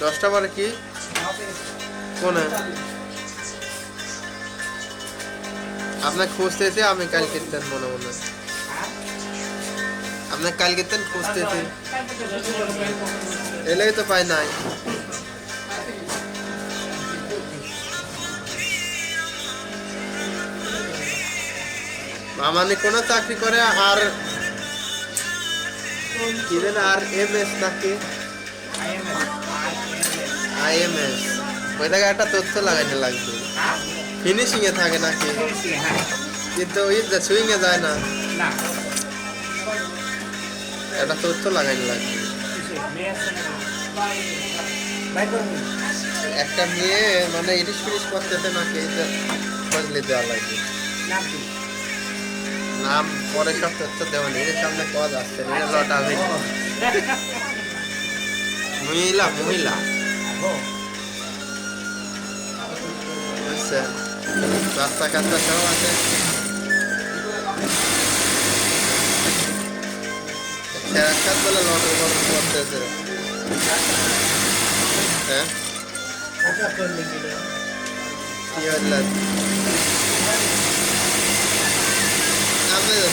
দশটা পরে কি? কোনে? আপনাকে খুঁজতেছি আমি কাল তেন মনে মনে। আপনাকে কালকে তেন খুঁজতেছি এলেই তো পাই নাই। মামানি কোনো চাকরি করে আর যেন আর এম এস নাকি? আইএমএস ওই জায়গায় একটা তথ্য লাগাইতে লাগবে। ফিনিশিং এ থাকে নাকি? কিন্তু ওই সুইং এ যায় না। একটা তথ্য লাগাইতে লাগবে। একটা মেয়ে মানে ইরিশ ফিরিশ করতেছে নাকি? বুঝলে দেওয়া লাগবে। নাম পরে সব তথ্য দেওয়া নেই সামনে কজ আসছে না লটা আমি মহিলা মহিলা। বুঝছেন রাস্তা কাস্তা সব আছে। খেয়াঘাত বলে করতেছে। হ্যাঁ? কি হইল?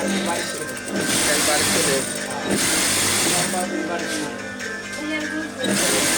10 barrels today. 10 barrels today.